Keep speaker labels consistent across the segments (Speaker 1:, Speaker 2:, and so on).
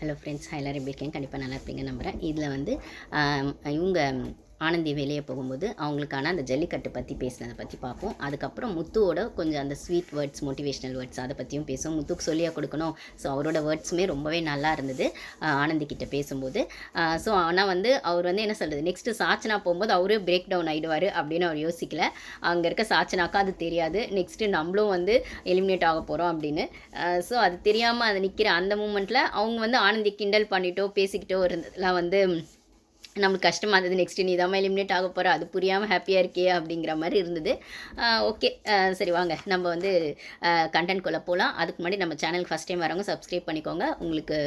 Speaker 1: Hello friends எல்லோரும் எப்படி இருக்கேன் கண்டிப்பாக நல்லா இருப்பீங்க நம்புகிறேன் இதில் வந்து இவங்க ஆனந்தி வெளியே போகும்போது அவங்களுக்கான அந்த ஜல்லிக்கட்டு பற்றி பேசினதை பற்றி பார்ப்போம். அதுக்கப்புறம் முத்துவோட கொஞ்சம் அந்த ஸ்வீட் வேர்ட்ஸ் மோட்டிவேஷ்னல் வேர்ட்ஸ் அதை பற்றியும் பேசுவோம். முத்துக்கு சொல்லியாக கொடுக்கணும். ஸோ அவரோட வேர்ட்ஸுமே ரொம்பவே நல்லா இருந்தது. ஆனந்தி கிட்ட பேசும்போது. ஸோ ஆனால் வந்து அவர் வந்து என்ன சொல்கிறது நெக்ஸ்ட்டு சாச்சனா போகும்போது அவரே பிரேக் டவுன் ஆகிடுவார் அப்படின்னு அவர் யோசிக்கல. அங்கே இருக்க சாச்சனாக்கா அது தெரியாது. நெக்ஸ்ட்டு நம்மளும் வந்து எலிமினேட் ஆக போகிறோம் அப்படின்னு. ஸோ அது தெரியாமல் அது நிற்கிற அந்த மூமெண்ட்டில் அவங்க வந்து ஆனந்தி கிண்டல் பண்ணிட்டோ பேசிக்கிட்டோ இருந்ததுலாம் வந்து நம்மளுக்கு கஷ்டமாக இருந்தது நெக்ஸ்ட்டு நீ தான் எலிமினேட் ஆக போகிற அது புரியாமல் ஹாப்பியாக இருக்கே அப்படிங்கிற மாதிரி இருந்தது. ஓகே சரி வாங்க. நம்ம வந்து கண்டென்ட்குள்ளே போகலாம் அதுக்கு முன்னாடி நம்ம சேனலுக்கு ஃபஸ்ட் டைம் வரவங்க சப்ஸ்கிரைப் பண்ணிக்கோங்க. உங்களுக்கு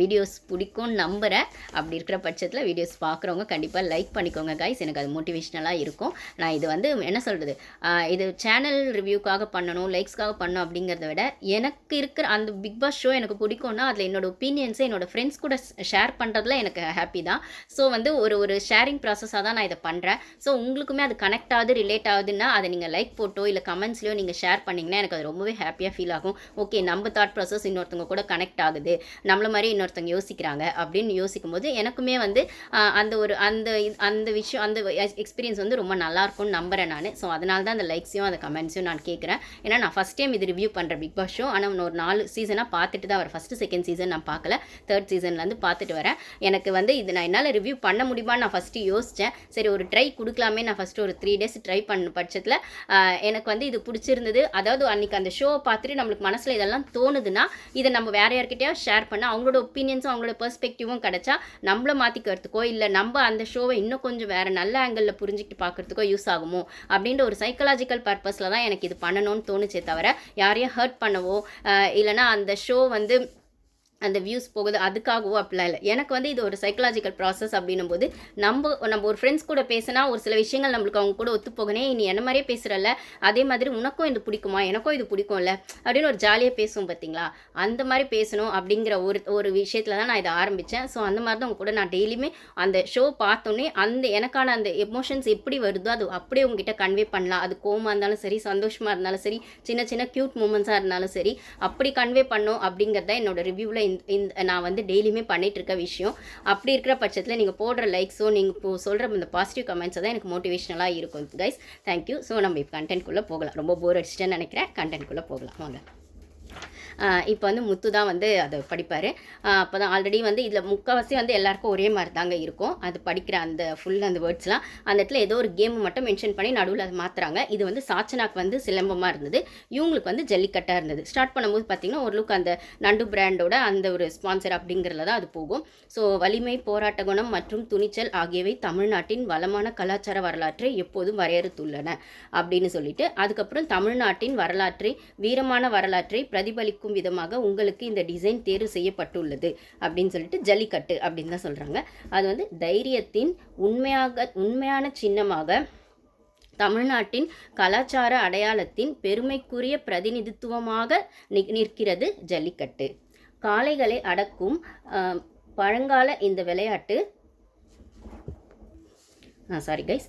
Speaker 1: வீடியோஸ் பிடிக்கும்னு நம்புகிறேன் அப்படி இருக்கிற பட்சத்தில் வீடியோஸ் பார்க்குறவங்க கண்டிப்பாக லைக் பண்ணிக்கோங்க கைஸ் எனக்கு அது மோட்டிவேஷ்னலாக இருக்கும். நான் இது வந்து என்ன சொல்கிறது இது சேனல் ரிவ்யூக்காக பண்ணணும் லைக்ஸ்க்காக பண்ணணும் அப்படிங்கிறத விட எனக்கு இருக்கிற அந்த பிக் பாஸ் ஷோ எனக்கு பிடிக்கும்னா அதில் என்னோடய ஒப்பீனியன்ஸை என்னோடய ஃப்ரெண்ட்ஸ் கூட ஷேர் பண்ணுறதுல எனக்கு ஹாப்பி தான். ஸோ வந்து ஒரு ஒரு ஷேரிங் ப்ராசஸாக தான் நான் இதை பண்ணுறேன் ஸோ உங்களுக்குமே அது கனெக்ட் ஆகுது ரிலேட் ஆகுதுன்னா அதை நீங்கள் லைக் போட்டோ இல்லை கமெண்ட்ஸ்லையோ நீங்கள் ஷேர் பண்ணிங்கன்னா எனக்கு அது ரொம்பவே ஹாப்பியாக ஃபீல் ஆகும். ஓகே நம்ம தாட் ப்ராசஸ் இன்னொருத்தவங்க கூட கனெக்ட் ஆகுது. நம்மள மாதிரி இன்னொருத்தவங்க யோசிக்கிறாங்க அப்படின்னு யோசிக்கும் போது எனக்குமே வந்து அந்த ஒரு அந்த அந்த விஷயம் அந்த எக்ஸ்பீரியன்ஸ் வந்து ரொம்ப நல்லா இருக்கும்னு நம்புறேன் நான். ஸோ அதனால தான் அந்த லைக்ஸையும் அந்த கமெண்ட்ஸையும் நான் கேட்குறேன் ஏன்னா நான் ஃபஸ்ட் டைம் இது ரிவ்யூ பண்ணுறேன் பிக் பாஸ் ஷோ ஆனால் ஒரு நாலு சீசனாக பார்த்துட்டு தான் வரேன் ஃபஸ்ட்டு செகண்ட் சீசன் நான் பார்க்கல. தேர்ட் சீசன்லேருந்து பார்த்துட்டு வரேன். எனக்கு வந்து இது நான் என்னால் ரிவ்யூ பண்ண பண்ண முடியுமான்னு நான் ஃபஸ்ட்டு யோசித்தேன் சரி ஒரு ட்ரை கொடுக்கலாமே. நான் ஃபஸ்ட்டு ஒரு த்ரீ டேஸ் ட்ரை பண்ண பட்சத்தில் எனக்கு வந்து இது பிடிச்சிருந்தது. அதாவது அன்றைக்கி அந்த ஷோவை பார்த்துட்டு நம்மளுக்கு மனசில் இதெல்லாம் தோணுதுன்னா இதை நம்ம வேற யார்கிட்டயோ ஷேர் பண்ண அவங்களோட ஒப்பீனியன்ஸும் அவங்களோட பெர்ஸ்பெக்டிவும் கிடச்சா நம்மள மாற்றிக்கிறதுக்கோ இல்லை நம்ம அந்த ஷோவை இன்னும் கொஞ்சம் வேறு நல்ல ஆங்கிளில் புரிஞ்சுக்கிட்டு பார்க்குறதுக்கோ யூஸ் ஆகுமோ? அப்படின்ற ஒரு சைக்கலாஜிக்கல் பர்பஸில் தான் எனக்கு இது பண்ணணும்னு தோணுச்சே தவிர யாரையும் ஹர்ட் பண்ணவோ இல்லைனா இல்லைன்னா அந்த ஷோ வந்து அந்த வியூஸ் போகுது அதுக்காகவோ அப்படிலாம் இல்லை. எனக்கு வந்து இது ஒரு சைக்கலாஜிக்கல் ப்ராசஸ் அப்படின்னும் போது நம்ம நம்ம ஒரு ஃப்ரெண்ட்ஸ் கூட பேசினா ஒரு சில விஷயங்கள் நம்மளுக்கு அவங்க கூட ஒத்து போகனே நீ என்ன மாதிரியே பேசுகிறல்ல அதே மாதிரி உனக்கும் இது பிடிக்குமா எனக்கும் இது பிடிக்கும்ல அப்படின்னு ஒரு ஜாலியாக பேசுவோம் பார்த்தீங்களா? அந்த மாதிரி பேசணும் அப்படிங்கிற ஒரு ஒரு விஷயத்தில் தான் நான் இதை ஆரம்பித்தேன் ஸோ அந்த மாதிரி தான் உங்க கூட நான் டெய்லியுமே அந்த ஷோ பார்த்தோன்னே அந்த எனக்கான அந்த எமோஷன்ஸ் எப்படி வருதோ அது அப்படியே உங்ககிட்ட கன்வே பண்ணலாம். அது கோவமாக இருந்தாலும் சரி சந்தோஷமாக இருந்தாலும் சரி சின்ன சின்ன க்யூட் மூமெண்ட்ஸாக இருந்தாலும் சரி அப்படி கன்வே பண்ணும் அப்படிங்கிறத என்னோட ரிவ்யூவில் இந்த நான் வந்து டெய்லியுமே பண்ணிகிட்ருக்க விஷயம். அப்படி இருக்கிற பட்சத்தில் நீங்கள் போடுற லைக்ஸோ நீங்கள் இப்போ சொல்கிற இந்த பாசிட்டிவ் கமெண்ட்ஸை தான் எனக்கு மோட்டிவேஷனலாக இருக்கும் கைஸ் தேங்க்யூ ஸோ நம்ம இப்போ கண்டென்ட்குள்ளே போகலாம். ரொம்ப போர் அடிச்சிட்டேன்னு நினைக்கிறேன். கண்டென்ட்குள்ளே போகலாம். வாங்க. இப்போ வந்து முத்து தான் வந்து அதை படிப்பார். அப்போ தான் ஆல்ரெடி வந்து இதில் முக்கால்வாசி வந்து எல்லாருக்கும் ஒரே மாதிரி தாங்க இருக்கும். அது படிக்கிற அந்த ஃபுல் அந்த வேர்ட்ஸ்லாம் அந்த இடத்துல ஏதோ ஒரு கேம் மட்டும் மென்ஷன் பண்ணி நடுவில் அதை மாற்றுறாங்க இது வந்து சாச்சனாக்கு வந்து சிலம்பமாக இருந்தது. இவங்களுக்கு வந்து ஜல்லிக்கட்டாக இருந்தது. ஸ்டார்ட் பண்ணும்போது பார்த்திங்கன்னா ஒரு லுக் அந்த நண்டு பிராண்டோட அந்த ஒரு ஸ்பான்சர் அப்படிங்கிறதுல தான் அது போகும். ஸோ வலிமை போராட்ட குணம் மற்றும் துணிச்சல் ஆகியவை தமிழ்நாட்டின் வளமான கலாச்சார வரலாற்றை எப்போதும் வரையறுத்துள்ளன. அப்படின்னு சொல்லிட்டு அதுக்கப்புறம் தமிழ்நாட்டின் வரலாற்றை வீரமான வரலாற்றை பிரதிபலிக்கும் விதமாக உங்களுக்கு இந்த டிசைன் தேர்வு செய்யப்பட்டுள்ளது அப்படின்னு சொல்லிட்டு ஜல்லிக்கட்டு அப்படின்னு தான் சொல்கிறாங்க அது வந்து தைரியத்தின் உண்மையாக உண்மையான சின்னமாக தமிழ்நாட்டின் கலாச்சார அடையாளத்தின் பெருமைக்குரிய பிரதிநிதித்துவமாக நிற்கிறது ஜல்லிக்கட்டு. காளைகளை அடக்கும் பழங்கால இந்த விளையாட்டு சாரி கைஸ்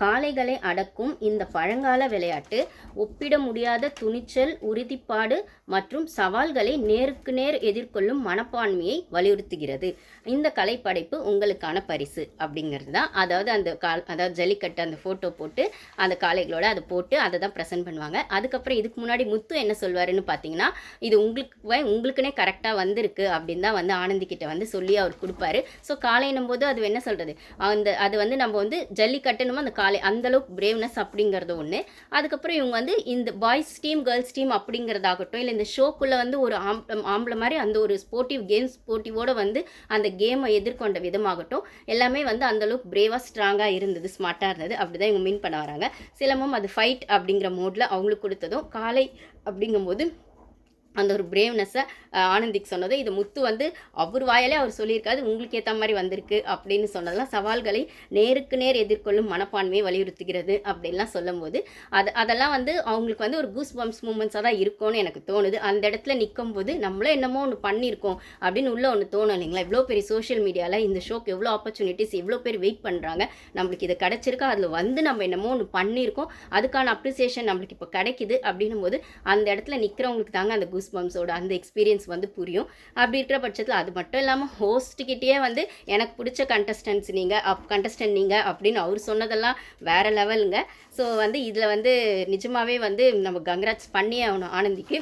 Speaker 1: காளைகளை அடக்கும் இந்த பழங்கால விளையாட்டு ஒப்பிட முடியாத துணிச்சல் உறுதிப்பாடு மற்றும் சவால்களை நேருக்கு நேர் எதிர்கொள்ளும் மனப்பான்மையை வலியுறுத்துகிறது. இந்த கலைப்படைப்பு உங்களுக்கான பரிசு அப்படிங்கிறது தான். அதாவது அந்த கால் அதாவது ஜல்லிக்கட்டு அந்த ஃபோட்டோ போட்டு அந்த காளைகளோட அதை போட்டு அதை தான் ப்ரெசென்ட் பண்ணுவாங்க. அதுக்கப்புறம் இதுக்கு முன்னாடி முத்து என்ன சொல்வாருன்னு பார்த்தீங்கன்னா இது உங்களுக்கு உங்களுக்குனே கரெக்டாக வந்திருக்கு அப்படின்னு தான் வந்து ஆனந்திக்கிட்ட வந்து சொல்லி அவர் கொடுப்பாரு. ஸோ காளைன்னும் போது அது என்ன சொல்கிறது அந்த அது வந்து நம்ம வந்து ஜல்லிக்கட்டுனும் அந்த காளை அந்த அளவுக்கு பிரேவ்னஸ் அப்படிங்கிறது ஒன்று அதுக்கப்புறம் இவங்க வந்து இந்த பாய்ஸ் டீம் கேர்ள்ஸ் டீம் அப்படிங்கிறதாகட்டும் இல்லை இந்த ஷோக்குள்ளே வந்து ஒரு ஆம் ஆம்பளை மாதிரி அந்த ஒரு ஸ்போர்ட்டிவ் கேம்ஸ் ஸ்போர்ட்டிவோட வந்து அந்த கேமை எதிர்கொண்ட விதமாகட்டும் எல்லாமே வந்து அந்தளவுக்கு பிரேவாக ஸ்ட்ராங்காக இருந்தது ஸ்மார்ட்டாக இருந்தது. அப்படி தான் இவங்க மீன் பண்ண வராங்க. சிலம்பம் அது ஃபைட் அப்படிங்கிற மோடில் அவங்களுக்கு கொடுத்ததும் காலை அப்படிங்கும்போது அந்த ஒரு பிரேவ்னஸை ஆனந்திக்கு சொன்னது. இது முத்து வந்து அவர் வாயாலே அவர் சொல்லியிருக்காது உங்களுக்கு ஏற்ற மாதிரி வந்திருக்கு அப்படின்னு சொன்னதெல்லாம் சவால்களை நேருக்கு நேர் எதிர்கொள்ளும் மனப்பான்மையை வலியுறுத்துகிறது அப்படின்லாம் சொல்லும்போது அது அதெல்லாம் வந்து அவங்களுக்கு வந்து ஒரு கூஸ் பம்ப்ஸ் மூமெண்ட்ஸாக தான் இருக்கும்னு எனக்கு தோணுது. அந்த இடத்துல நிற்கும் போது நம்மளும் என்னமோ ஒன்று பண்ணியிருக்கோம் அப்படின்னு உள்ள ஒன்று தோணும் இல்லைங்களா? இவ்வளோ பெரிய சோஷியல் மீடியாவில் இந்த ஷோக்கு எவ்வளோ ஆப்பர்ச்சுனிட்டிஸ் எவ்வளோ பேர் வெயிட் பண்ணுறாங்க நம்மளுக்கு இது கிடச்சிருக்கா? அதில் வந்து நம்ம என்னமோ ஒன்று பண்ணியிருக்கோம். அதுக்கான அப்ரிசியேஷன் நம்மளுக்கு இப்போ கிடைக்குது அப்படின்னும் போது அந்த இடத்துல நிற்கிறவங்களுக்கு தாங்க அந்த குஸ் கூஸ் பம்ஸோட அந்த எக்ஸ்பீரியன்ஸ் வந்து புரியும். அப்படி இருக்கிற பட்சத்தில் அது மட்டும் இல்லாமல் ஹோஸ்ட்டுக்கிட்டேயே வந்து எனக்கு பிடிச்ச கண்டஸ்டன்ஸ் நீங்கள் அப் கண்டஸ்டன்ட் நீங்கள் அப்படின்னு அவர் சொன்னதெல்லாம் வேறு லெவலுங்க ஸோ வந்து இதில் வந்து நிஜமாகவே வந்து நம்ம கங்க்ராட்ஸ் பண்ணியே ஆகணும் ஆனந்திக்கு.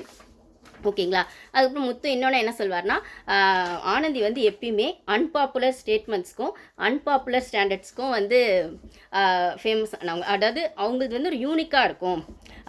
Speaker 1: ஓகேங்களா? அதுக்கப்புறம் முத்து இன்னொன்று என்ன சொல்வார்னா ஆனந்தி வந்து எப்பயுமே அன்பாப்புலர் ஸ்டேட்மெண்ட்ஸ்க்கும் அன்பாப்புலர் ஸ்டாண்டர்ட்ஸ்க்கும் வந்து ஃபேமஸ் ஆனவங்க. அதாவது அவங்களுக்கு வந்து ஒரு யூனிக்காக இருக்கும்.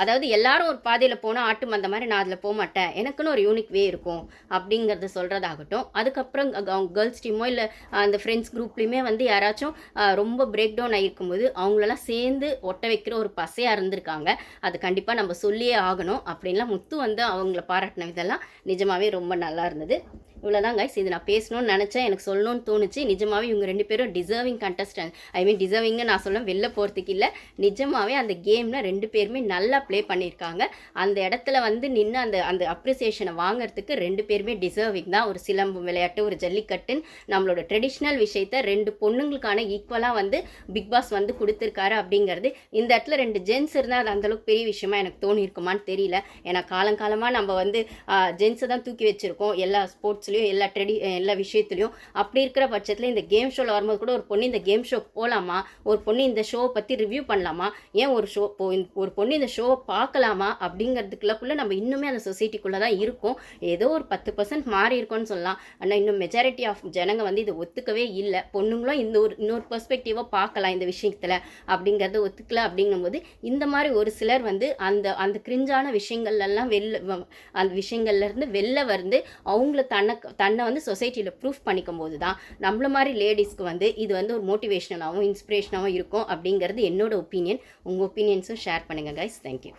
Speaker 1: அதாவது எல்லாரும் ஒரு பாதையில் போனால் ஆட்டு மந்த மாதிரி நான் அதில் போக மாட்டேன் எனக்குன்னு ஒரு யூனிக் வே இருக்கும் அப்படிங்கிறத சொல்கிறதாகட்டும் அதுக்கப்புறம் அவங்க கேர்ள்ஸ் டீமோ இல்லை அந்த ஃப்ரெண்ட்ஸ் குரூப்லேயுமே வந்து யாராச்சும் ரொம்ப பிரேக் டவுன் ஆகிருக்கும்போது அவங்களெல்லாம் சேர்ந்து ஒட்ட வைக்கிற ஒரு பசையாக இருந்திருக்காங்க. அது கண்டிப்பாக நம்ம சொல்லியே ஆகணும். அப்படின்லாம் முத்து வந்து அவங்கள பாராட்டின இதெல்லாம் நிஜமாகவே ரொம்ப நல்லா இருந்தது. இவ்வளோதான் கைஸ் இது நான் பேசணும்னு நினச்சேன் எனக்கு சொல்லணும்னு தோணுச்சு. நிஜமாவே இவங்க ரெண்டு பேரும் டிசர்விங் கண்டஸ்டன்ட் ஐ மீன் டிசர்விங்னு நான் சொல்ல வெளில போகிறதுக்கு இல்லை. நிஜமாகவே அந்த கேமில் ரெண்டு பேருமே நல்லா ப்ளே பண்ணியிருக்காங்க. அந்த இடத்துல வந்து நின்று அந்த அந்த அப்ரிசியேஷனை வாங்குறதுக்கு ரெண்டு பேருமே டிசர்விங் தான். ஒரு சிலம்பு விளையாட்டு ஒரு ஜல்லிக்கட்டுன்னு நம்மளோட ட்ரெடிஷ்னல் விஷயத்த ரெண்டு பொண்ணுங்களுக்கான ஈக்குவலாக வந்து பிக் பாஸ் வந்து கொடுத்துருக்காரு அப்படிங்கிறது இந்த இடத்துல ரெண்டு ஜென்ஸ் இருந்தால் அது அந்தளவுக்கு பெரிய விஷயமா எனக்கு தோணியிருக்குமான்னு தெரியல. ஏன்னா காலங்காலமாக நம்ம வந்து ஜென்ஸை தான் தூக்கி வச்சுருக்கோம். எல்லா ஸ்போர்ட்ஸ்லேயும் எல்லா ட்ரெடி எல்லா விஷயத்துலையும். அப்படி இருக்கிற பட்சத்தில் இந்த கேம் ஷோவில் வரும்போது கூட ஒரு பொண்ணு இந்த கேம் ஷோ போகலாமா ஒரு பொண்ணு இந்த ஷோவை பற்றி ரிவ்யூ பண்ணலாமா? ஏன் ஒரு ஷோ இப்போ இந்த- ஒரு பொண்ணு இந்த ஷோவை பார்க்கலாமா? அப்படிங்கிறதுக்குள்ளக்குள்ளே நம்ம இன்னுமே அந்த சொசைட்டிக்குள்ளே தான் இருக்கோம். ஏதோ ஒரு பத்து பர்சன்ட் மாறி இருக்கோம்னு சொல்லலாம். ஆனால் இன்னும் மெஜாரிட்டி ஆஃப் ஜனங்க வந்து இதை ஒத்துக்கவே இல்லை. பொண்ணுங்களும் இந்த ஒரு இன்னொரு பெர்ஸ்பெக்டிவாக பார்க்கலாம் இந்த விஷயத்தில். அப்படிங்கிறத ஒத்துக்கல அப்படிங்கும்போது இந்த மாதிரி ஒரு சிலர் வந்து அந்த அந்த கிரிஞ்சான விஷயங்கள்லாம் வெளில அந்த அந்த விஷயங்கள்லேருந்து வெளில வந்து அவங்கள தன்னை தன்னை வந்து சொசைட்டியில் ப்ரூஃப் பண்ணிக்கும் போது தான் நம்மள மாதிரி லேடிஸ்க்கு வந்து இது வந்து ஒரு மோட்டிவேஷனலாகவும் இன்ஸ்பிரேஷனாகவும் இருக்கும் அப்படிங்கிறது என்னோட ஒப்பீனியன் உங்கள் ஒப்பீனியன்ஸும் ஷேர் பண்ணுங்கள் கைஸ் தேங்க்யூ